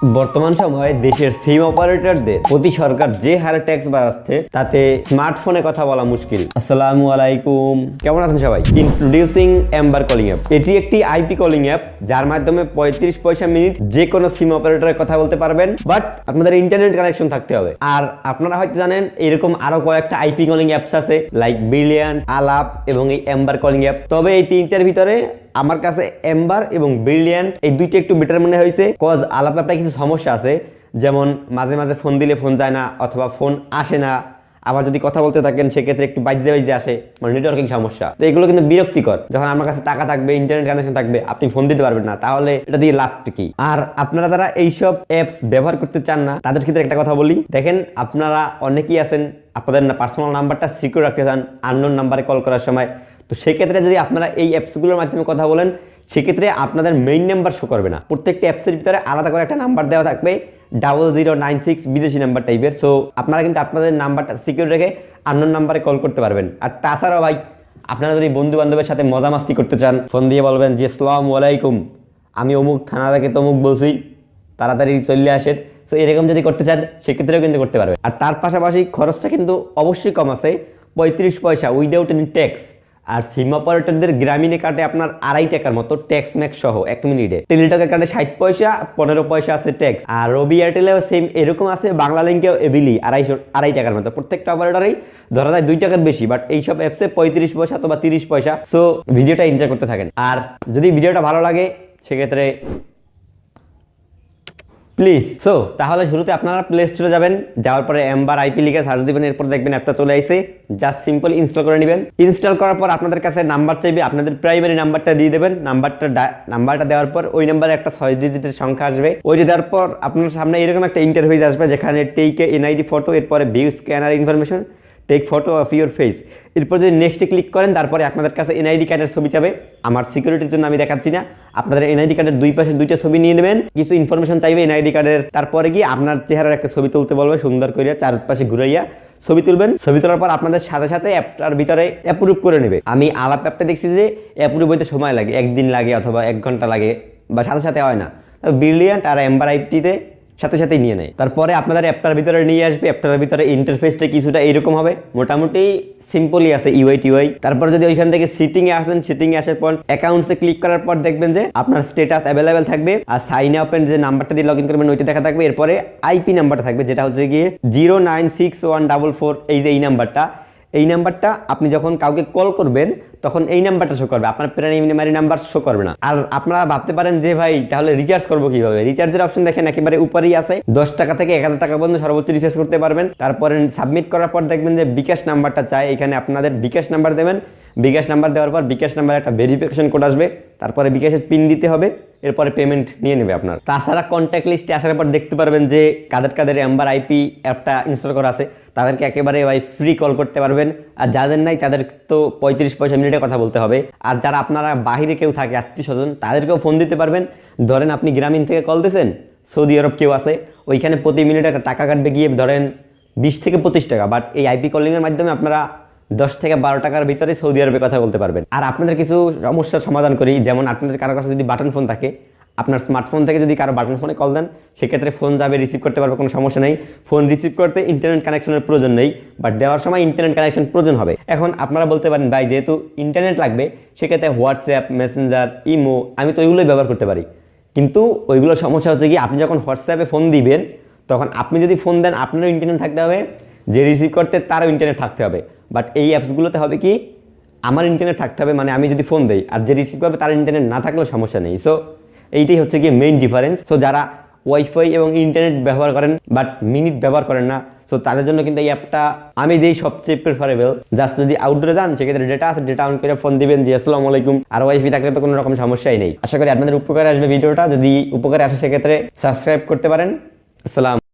বর্তমান সময়ে দেশের সিম অপারেটরদের প্রতি সরকার যে হারে ট্যাক্স বাড়াচ্ছে, তাতে স্মার্টফোনে কথা বলা মুশকিল। আসসালামু আলাইকুম। কেমন আছেন সবাই? ইন্ট্রোডিউসিং এম্বার কলিং অ্যাপ এটি একটি আইপি কলিং অ্যাপ যার মাধ্যমে পঁয়ত্রিশ পয়সা মিনিট যে কোনো সিম অপারেটরের কথা বলতে পারবেন বাট আপনাদের ইন্টারনেট কানেকশন থাকতে হবে। আর আপনারা হয়তো জানেন, এরকম আরও কয়েকটা আইপি কলিং অ্যাপস আছে লাইক বিলিয়ন আলাপ এবং এই এম্বার কলিং অ্যাপ তবে এই তিনটার ভিতরে আমার কাছে এম্বার এবং ব্রিলিয়ান্ট এই দুইটা একটু বেটার মনে হয়েছে কজ অ্যাপটা কিছু সমস্যা আছে। যেমন মাঝে মাঝে ফোন দিলে ফোন যায় না, অথবা ফোন আসে না। আবার যদি কথা বলতে থাকেন, সেক্ষেত্রে একটু বাজে বাজে আসে। মানে নেটওয়ার্কিং সমস্যা। তো এগুলো কিন্তু বিরক্তিকর। যখন আমার কাছে টাকা থাকবে ইন্টারনেট কানেকশন থাকবে, আপনি ফোন দিতে পারবেন না। তাহলে এটা দিয়ে লাভ কি? আর আপনারা যারা এইসব অ্যাপস ব্যবহার করতে চান না, তাদের ক্ষেত্রে একটা কথা বলি। দেখেন, আপনারা অনেকেই আছেন, আপনাদের পার্সোনাল নাম্বারটা সিকিউর রাখতে চান আননোন নাম্বারে কল করার সময়। তো সেক্ষেত্রে যদি আপনারা এই অ্যাপসগুলোর মাধ্যমে কথা বলেন, সেক্ষেত্রে আপনাদের মেইন নাম্বার শো করবে না। প্রত্যেকটা অ্যাপসের ভিতরে আলাদা করে একটা নাম্বার দেওয়া থাকবে ডাবল জিরো নাইন সিক্স বিদেশি নাম্বার টাইপের সো আপনারা কিন্তু আপনাদের নাম্বারটা সিকিউর রেখে আননোন নাম্বারে কল করতে পারবেন। আর তাছাড়াও ভাই, আপনারা যদি বন্ধু বান্ধবের সাথে মজা মাস্তি করতে চান ফোন দিয়ে বলবেন যে সালাম আলাইকুম, আমি অমুক থানা থেকে তমুক বলছি, তাড়াতাড়ি চলে আসেন। সো এরকম যদি করতে চান, সেক্ষেত্রেও কিন্তু করতে পারবে আর তার পাশাপাশি খরচটা কিন্তু অবশ্যই কম আছে, পঁয়ত্রিশ পয়সা উইদাউট এনি ট্যাক্স আর সিম অপারেটরদের গ্রামীণে কাটে আপনার আড়াই টাকার মতো ট্যাক্স ম্যাক্স সহ এক মিনিটে। টেলিটকে কাটে ষাট পয়সা, পনেরো পয়সা আছে ট্যাক্স আর রবি এয়ারটেলেও সেম এরকম আছে, বাংলা লিঙ্কেও এবিলি আড়াইশো, আড়াই টাকার মতো। প্রত্যেকটা অপারেটরেই ধরা যায় দুই টাকার বেশি বাট এইসব অ্যাপসে পঁয়ত্রিশ পয়সা অথবা তিরিশ পয়সা। সো ভিডিওটা এনজয় করতে থাকেন। আর যদি ভিডিওটা ভালো লাগে, সেক্ষেত্রে প্লিজ। সো তাহলে শুরুতে আপনারা প্লে স্টোরে যাবেন, যাওয়ার পরে এমবার আইপি লিখে সার্চ দিবেন, এরপর দেখবেন অ্যাপটা চলে আসে জাস্ট সিম্পল ইনস্টল করে নেবেন। ইনস্টল করার পর আপনাদের কাছে নাম্বার চাইবে, আপনাদের প্রাইমারি নাম্বারটা দিয়ে দেবেন। নাম্বারটা নাম্বারটা দেওয়ার পর ওই নাম্বারে একটা ছয় ডিজিটের সংখ্যা আসবে। ওইটা দেওয়ার পর আপনার সামনে এরকম একটা ইন্টারভিউ আসবে, যেখানে টেইকে এনআইডি ফটো এরপরে view scanner information take photo of your face এরপর যদি নেক্সটে ক্লিক করেন, তারপরে আপনাদের কাছে এনআইডি কার্ডের ছবি চাবে। আমার সিকিউরিটির জন্য আমি দেখাচ্ছি না। আপনাদের এনআইডি কার্ডের দুই পাশে দুইটা ছবি নিয়ে নেবেন। কিছু ইনফরমেশন চাইবে এনআইডি কার্ডের তারপরে গিয়ে আপনার চেহারার একটা ছবি তুলতে বলবে, সুন্দর করিয়া চারপাশে ঘুরাইয়া ছবি তুলবেন। ছবি তোলার পর আপনাদের সাথে সাথে অ্যাপটার ভিতরে অ্যাপ্রুভ করে নেবে। আমি আলাপ অ্যাপটা দেখছি যে অ্যাপ্রুভ হইতে সময় লাগে। একদিন লাগে অথবা এক ঘণ্টা লাগে, বা সাথে সাথে হয় না। ব্রিলিয়ান্ট আর এম্বার আইপটিতে সাথে সাথেই নিয়ে নেয়। তারপরে আপনাদের অ্যাপটার ভিতরে নিয়ে আসবে, অ্যাপটার ভিতরে ইন্টারফেসটা কিছুটা এইরকম হবে। মোটামুটি সিম্পলই আছে ইউআই টিউআই তারপর যদি ওইখান থেকে সিটিং এ আসেন সিটিং এ আসার পর অ্যাকাউন্টসে ক্লিক করার পর দেখবেন যে আপনার স্টেটাস অ্যাভেলেবেল থাকবে আর সাইন আপের যে নাম্বারটা দিয়ে লগ ইন করবেন, ওইটা দেখা থাকবে। এরপরে আইপি নাম্বারটা থাকবে, যেটা হচ্ছে গিয়ে zero nine six one double four এই যে এই নাম্বারটা এই নাম্বারটা আপনি যখন কাউকে কল করবেন, তখন এই নাম্বারটা শো করবে। আপনার প্রাইমারি নাম্বার শো করবে না। আর আপনারা ভাবতে পারেন যে, ভাই, তাহলে রিচার্জ করব কীভাবে? রিচার্জের অপশন দেখেন একেবারে উপরেই আছে। দশ টাকা থেকে এক হাজার টাকা পর্যন্ত সর্বোচ্চ রিচার্জ করতে পারবেন। তারপরে সাবমিট করার পর দেখবেন যে, বিকাশ নাম্বারটা চাই। এখানে আপনাদের বিকাশ নাম্বার দেবেন। বিকাশ নাম্বার দেওয়ার পর বিকাশ নাম্বার একটা ভেরিফিকেশন কোড আসবে। তারপরে বিকাশের পিন দিতে হবে। এরপরে পেমেন্ট নিয়ে নেবে আপনার। তাছাড়া কন্ট্যাক্ট লিস্টে আসার পর দেখতে পারবেন যে কাদের কাদের এম্বার আইপি অ্যাপটা ইনস্টল করা আছে, তাদেরকে একেবারে ভাই ফ্রি কল করতে পারবেন। আর যাদের নাই, তাদের তো পঁয়ত্রিশ পয়সা মিনিটে কথা বলতে হবে। আর যারা আপনারা বাহিরে কেউ থাকে, আত্মীয় স্বজন, তাদেরকেও ফোন দিতে পারবেন। ধরেন আপনি গ্রামীণ থেকে কল দিয়েছেন, সৌদি আরব কেউ আছে, ওইখানে প্রতি মিনিটে একটা টাকা কাটবে গিয়ে ধরেন বিশ থেকে পঁচিশ টাকা। বাট এই আইপি কলিংয়ের মাধ্যমে আপনারা দশ থেকে বারো টাকার ভিতরে সৌদি আরবে কথা বলতে পারবেন। আর আপনাদের কিছু সমস্যার সমাধান করি, যেমন আপনাদের কারও কাছে যদি বাটন ফোন থাকে, আপনার স্মার্টফোন থেকে যদি কারও বাটন ফোনে কল দেন, সেক্ষেত্রে ফোন যাবে রিসিভ করতে পারবে, কোনো সমস্যা নেই। ফোন রিসিভ করতে ইন্টারনেট কানেকশনের প্রয়োজন নেই বাট দেওয়ার সময় ইন্টারনেট কানেকশন প্রয়োজন হবে। এখন আপনারা বলতে পারেন, ভাই, যেহেতু ইন্টারনেট লাগবে, সেক্ষেত্রে হোয়াটসঅ্যাপ মেসেঞ্জার ইমো আমি তো ওইগুলোই ব্যবহার করতে পারি। কিন্তু ওইগুলোর সমস্যা হচ্ছে কি, আপনি যখন হোয়াটসঅ্যাপে ফোন দিবেন, তখন আপনি যদি ফোন দেন, আপনারও ইন্টারনেট থাকতে হবে, যে রিসিভ করতে তারও ইন্টারনেট থাকতে হবে। বাট এই অ্যাপসগুলোতে হবে কি? আমার ইন্টারনেট থাকতে হবে মানে আমি যদি ফোন দেই, আর যে রিসিভ করবে তার ইন্টারনেট না থাকলেও সমস্যা নেই। সো এইটাই হচ্ছে গিয়ে মেইন ডিফারেন্স সো যারা ওয়াইফাই এবং ইন্টারনেট ব্যবহার করেন বাট মিনিট ব্যবহার করেন না সো তাদের জন্য কিন্তু এই অ্যাপটা আমি দিই সবচেয়ে প্রেফারেবল জাস্ট যদি আউটডোরে যান, সেক্ষেত্রে ডেটা আছে ডেটা অন করে ফোন দিবেন যে, আসসালামু আলাইকুম। আর ওয়াইফাই থাকলে তো কোনো রকম সমস্যাই নেই। আশা করি আপনাদের উপকারে আসবে ভিডিওটা। যদি উপকারে আসে, সেক্ষেত্রে সাবস্ক্রাইব করতে পারেন। আসসালাম।